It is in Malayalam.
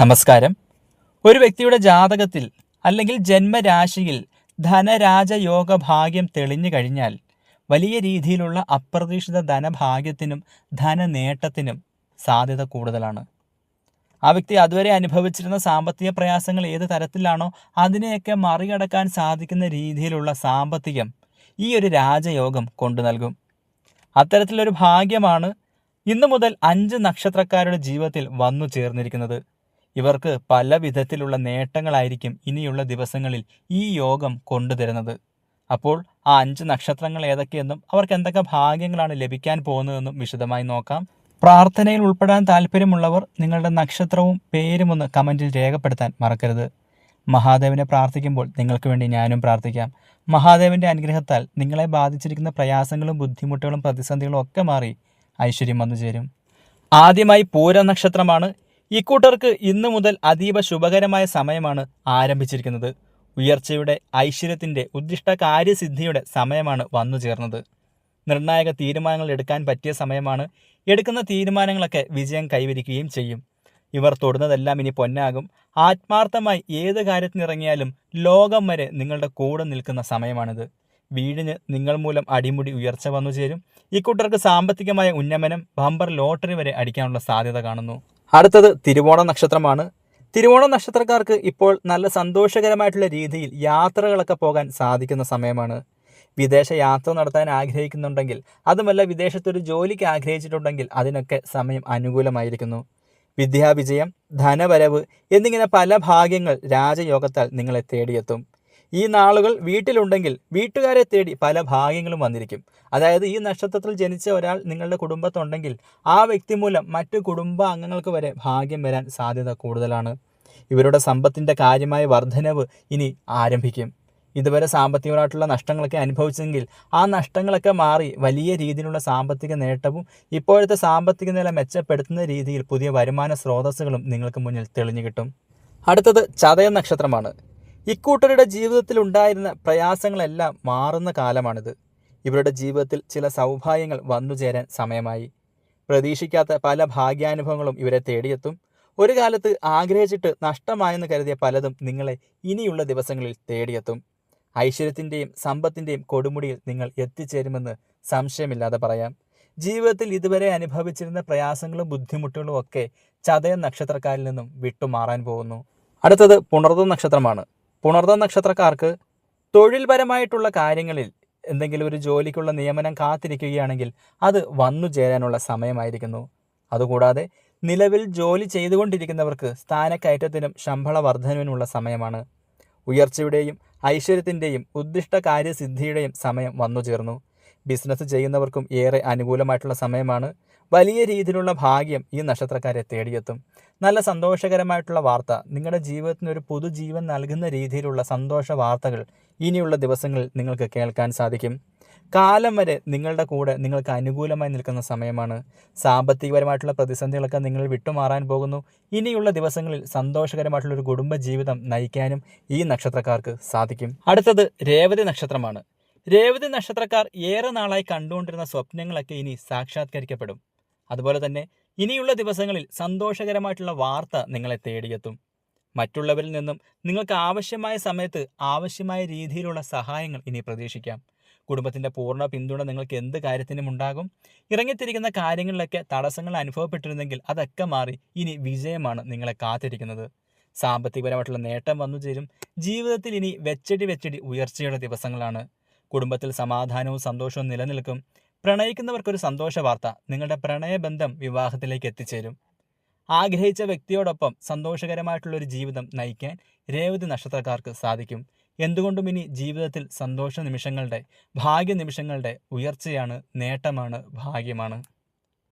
നമസ്കാരം. ഒരു വ്യക്തിയുടെ ജാതകത്തിൽ അല്ലെങ്കിൽ ജന്മരാശിയിൽ ധനരാജയോഗ ഭാഗ്യം തെളിഞ്ഞു കഴിഞ്ഞാൽ വലിയ രീതിയിലുള്ള അപ്രതീക്ഷിത ധനഭാഗ്യത്തിനും ധനനേട്ടത്തിനും സാധ്യത കൂടുതലാണ്. ആ വ്യക്തി അതുവരെ അനുഭവിച്ചിരുന്ന സാമ്പത്തിക പ്രയാസങ്ങൾ ഏത് തരത്തിലാണോ അതിനെയൊക്കെ മറികടക്കാൻ സാധിക്കുന്ന രീതിയിലുള്ള സാമ്പത്തികം ഈ ഒരു രാജയോഗം കൊണ്ടു നൽകും. അത്തരത്തിലൊരു ഭാഗ്യമാണ് ഇന്നു മുതൽ അഞ്ച് നക്ഷത്രക്കാരുടെ ജീവിതത്തിൽ വന്നു ചേർന്നിരിക്കുന്നത്. ഇവർക്ക് പല വിധത്തിലുള്ള നേട്ടങ്ങളായിരിക്കും ഇനിയുള്ള ദിവസങ്ങളിൽ ഈ യോഗം കൊണ്ടുതരുന്നത്. അപ്പോൾ ആ അഞ്ച് നക്ഷത്രങ്ങൾ ഏതൊക്കെയെന്നും അവർക്ക് എന്തൊക്കെ ഭാഗ്യങ്ങളാണ് ലഭിക്കാൻ പോകുന്നതെന്നും വിശദമായി നോക്കാം. പ്രാർത്ഥനയിൽ ഉൾപ്പെടാൻ താല്പര്യമുള്ളവർ നിങ്ങളുടെ നക്ഷത്രവും പേരും ഒന്ന് കമന്റിൽ രേഖപ്പെടുത്താൻ മറക്കരുത്. മഹാദേവനെ പ്രാർത്ഥിക്കുമ്പോൾ നിങ്ങൾക്ക് വേണ്ടി ഞാനും പ്രാർത്ഥിക്കാം. മഹാദേവന്റെ അനുഗ്രഹത്താൽ നിങ്ങളെ ബാധിച്ചിരിക്കുന്ന പ്രയാസങ്ങളും ബുദ്ധിമുട്ടുകളും പ്രതിസന്ധികളും ഒക്കെ മാറി ഐശ്വര്യം വന്നു ചേരും ആദ്യമായി പൂര നക്ഷത്രമാണ് ഇക്കൂട്ടർക്ക് ഇന്നു മുതൽ അതീവ ശുഭകരമായ സമയമാണ് ആരംഭിച്ചിരിക്കുന്നത്. ഉയർച്ചയുടെ ഐശ്വര്യത്തിന്റെ ഉദ്ദിഷ്ട കാര്യസിദ്ധിയുടെ സമയമാണ് വന്നു ചേർന്നത്. നിർണായക തീരുമാനങ്ങൾ എടുക്കാൻ പറ്റിയ സമയമാണ് എടുക്കുന്ന തീരുമാനങ്ങളൊക്കെ വിജയം കൈവരിക്കുകയും ചെയ്യും. ഇവർ തൊടുന്നതെല്ലാം ഇനി പൊന്നാകും. ആത്മാർത്ഥമായി ഏത് കാര്യത്തിനിറങ്ങിയാലും ലോകം വരെ നിങ്ങളുടെ കൂടെ നിൽക്കുന്ന സമയമാണിത്. വീടിന് നിങ്ങൾ മൂലം അടിമുടി ഉയർച്ച വന്നു ചേരും. ഇക്കൂട്ടർക്ക് സാമ്പത്തികമായ ഉന്നമനം ബമ്പർ ലോട്ടറി വരെ അടിക്കാനുള്ള സാധ്യത കാണുന്നു. അടുത്തത് തിരുവോണ നക്ഷത്രമാണ്. തിരുവോണ നക്ഷത്രക്കാർക്ക് ഇപ്പോൾ നല്ല സന്തോഷകരമായിട്ടുള്ള രീതിയിൽ യാത്രകളൊക്കെ പോകാൻ സാധിക്കുന്ന സമയമാണ്. വിദേശ യാത്ര നടത്താൻ ആഗ്രഹിക്കുന്നുണ്ടെങ്കിൽ അതുമല്ല വിദേശത്തൊരു ജോലിക്ക് ആഗ്രഹിച്ചിട്ടുണ്ടെങ്കിൽ അതിനൊക്കെ സമയം അനുകൂലമായിരിക്കുന്നു. വിദ്യാവിജയം ധനവരവ് എന്നിങ്ങനെ പല ഭാഗ്യങ്ങൾ രാജയോഗത്താൽ നിങ്ങളെ തേടിയെത്തും. ഈ നാളുകൾ വീട്ടിലുണ്ടെങ്കിൽ വീട്ടുകാരെ തേടി പല ഭാഗ്യങ്ങളും വന്നിരിക്കും. അതായത് ഈ നക്ഷത്രത്തിൽ ജനിച്ച ഒരാൾ നിങ്ങളുടെ കുടുംബത്തുണ്ടെങ്കിൽ ആ വ്യക്തി മൂലം മറ്റു കുടുംബ അംഗങ്ങൾക്ക് വരെ ഭാഗ്യം വരാൻ സാധ്യത കൂടുതലാണ്. ഇവരുടെ സമ്പത്തിന്റെ കാര്യമായ വർധനവ് ഇനി ആരംഭിക്കും. ഇതുവരെ സാമ്പത്തികമായിട്ടുള്ള നഷ്ടങ്ങളൊക്കെ അനുഭവിച്ചെങ്കിൽ ആ നഷ്ടങ്ങളൊക്കെ മാറി വലിയ രീതിയിലുള്ള സാമ്പത്തിക നേട്ടവും ഇപ്പോഴത്തെ സാമ്പത്തിക നില മെച്ചപ്പെടുത്തുന്ന രീതിയിൽ പുതിയ വരുമാന സ്രോതസ്സുകളും നിങ്ങൾക്ക് മുന്നിൽ തെളിഞ്ഞു കിട്ടും. അടുത്തത് ചതയ നക്ഷത്രമാണ്. ഇക്കൂട്ടരുടെ ജീവിതത്തിൽ ഉണ്ടായിരുന്ന പ്രയാസങ്ങളെല്ലാം മാറുന്ന കാലമാണിത്. ഇവരുടെ ജീവിതത്തിൽ ചില സൗഭാഗ്യങ്ങൾ വന്നു ചേരാൻ സമയമായി. പ്രതീക്ഷിക്കാത്ത പല ഭാഗ്യാനുഭവങ്ങളും ഇവരെ തേടിയെത്തും. ഒരു കാലത്ത് ആഗ്രഹിച്ചിട്ട് നഷ്ടമായെന്ന് കരുതിയ പലതും നിങ്ങളെ ഇനിയുള്ള ദിവസങ്ങളിൽ തേടിയെത്തും. ഐശ്വര്യത്തിന്റെയും സമ്പത്തിന്റെയും കൊടുമുടിയിൽ നിങ്ങൾ എത്തിച്ചേരുമെന്ന് സംശയമില്ലാതെ പറയാം. ജീവിതത്തിൽ ഇതുവരെ അനുഭവിച്ചിരുന്ന പ്രയാസങ്ങളും ബുദ്ധിമുട്ടുകളും ഒക്കെ ചതയ നക്ഷത്രക്കാരിൽ നിന്നും വിട്ടുമാറാൻ പോകുന്നു. അടുത്തത് പുണർദ നക്ഷത്രമാണ്. പുണർദ നക്ഷത്രക്കാർക്ക് തൊഴിൽപരമായിട്ടുള്ള കാര്യങ്ങളിൽ എന്തെങ്കിലും ഒരു ജോലിക്കുള്ള നിയമനം കാത്തിരിക്കുകയാണെങ്കിൽ അത് വന്നു ചേരാനുള്ള സമയമായിരിക്കുന്നു. അതുകൂടാതെ നിലവിൽ ജോലി ചെയ്തുകൊണ്ടിരിക്കുന്നവർക്ക് സ്ഥാനക്കയറ്റത്തിനും ശമ്പള വർധനവിനുമുള്ള സമയമാണ്. ഉയർച്ചയുടെയും ഐശ്വര്യത്തിന്റെയും ഉദ്ദിഷ്ട കാര്യസിദ്ധിയുടെയും സമയം വന്നു ചേർന്നു. ബിസിനസ് ചെയ്യുന്നവർക്കും ഏറെ അനുകൂലമായിട്ടുള്ള സമയമാണ്. വലിയ രീതിയിലുള്ള ഭാഗ്യം ഈ നക്ഷത്രക്കാരെ തേടിയെത്തും. നല്ല സന്തോഷകരമായിട്ടുള്ള വാർത്ത. നിങ്ങളുടെ ജീവിതത്തിന് ഒരു പുതുജീവൻ നൽകുന്ന രീതിയിലുള്ള സന്തോഷ വാർത്തകൾ ഇനിയുള്ള ദിവസങ്ങളിൽ നിങ്ങൾക്ക് കേൾക്കാൻ സാധിക്കും. കാലം വരെ നിങ്ങളുടെ കൂടെ നിങ്ങൾക്ക് അനുകൂലമായി നിൽക്കുന്ന സമയമാണ്. സാമ്പത്തികപരമായിട്ടുള്ള പ്രതിസന്ധികളൊക്കെ നിങ്ങൾ വിട്ടുമാറാൻ പോകുന്നു. ഇനിയുള്ള ദിവസങ്ങളിൽ സന്തോഷകരമായിട്ടുള്ള ഒരു കുടുംബ ജീവിതം നയിക്കാനും ഈ നക്ഷത്രക്കാർക്ക് സാധിക്കും. അടുത്തത് രേവതി നക്ഷത്രമാണ്. രേവതി നക്ഷത്രക്കാർ ഏറെ നാളായി കണ്ടുകൊണ്ടിരുന്ന സ്വപ്നങ്ങളൊക്കെ ഇനി സാക്ഷാത്കരിക്കപ്പെടും. അതുപോലെ തന്നെ ഇനിയുള്ള ദിവസങ്ങളിൽ സന്തോഷകരമായിട്ടുള്ള വാർത്ത നിങ്ങളെ തേടിയെത്തും. മറ്റുള്ളവരിൽ നിന്നും നിങ്ങൾക്ക് ആവശ്യമായ സമയത്ത് ആവശ്യമായ രീതിയിലുള്ള സഹായങ്ങൾ ഇനി പ്രതീക്ഷിക്കാം. കുടുംബത്തിന്റെ പൂർണ പിന്തുണ നിങ്ങൾക്ക് എന്ത് കാര്യത്തിനും ഉണ്ടാകും. ഇറങ്ങിത്തിരിക്കുന്ന കാര്യങ്ങളിലൊക്കെ തടസ്സങ്ങൾ അനുഭവപ്പെട്ടിരുന്നെങ്കിൽ അതൊക്കെ മാറി ഇനി വിജയമാണ് നിങ്ങളെ കാത്തിരിക്കുന്നത്. സാമ്പത്തികപരമായിട്ടുള്ള നേട്ടം വന്നു ചേരും. ജീവിതത്തിൽ ഇനി വെച്ചടി വെച്ചടി ഉയർച്ചയുടെ ദിവസങ്ങളാണ്. കുടുംബത്തിൽ സമാധാനവും സന്തോഷവും നിലനിൽക്കും. പ്രണയിക്കുന്നവർക്കൊരു സന്തോഷ വാർത്ത നിങ്ങളുടെ പ്രണയബന്ധം വിവാഹത്തിലേക്ക് എത്തിച്ചേരും. ആഗ്രഹിച്ച വ്യക്തിയോടൊപ്പം സന്തോഷകരമായിട്ടുള്ള ഒരു ജീവിതം നയിക്കാൻ രേവതി നക്ഷത്രക്കാർക്ക് സാധിക്കും. എന്തുകൊണ്ടും ഇനി ജീവിതത്തിൽ സന്തോഷ നിമിഷങ്ങളുടെ ഭാഗ്യ നിമിഷങ്ങളുടെ ഉയർച്ചയാണ് നേട്ടമാണ് ഭാഗ്യമാണ്.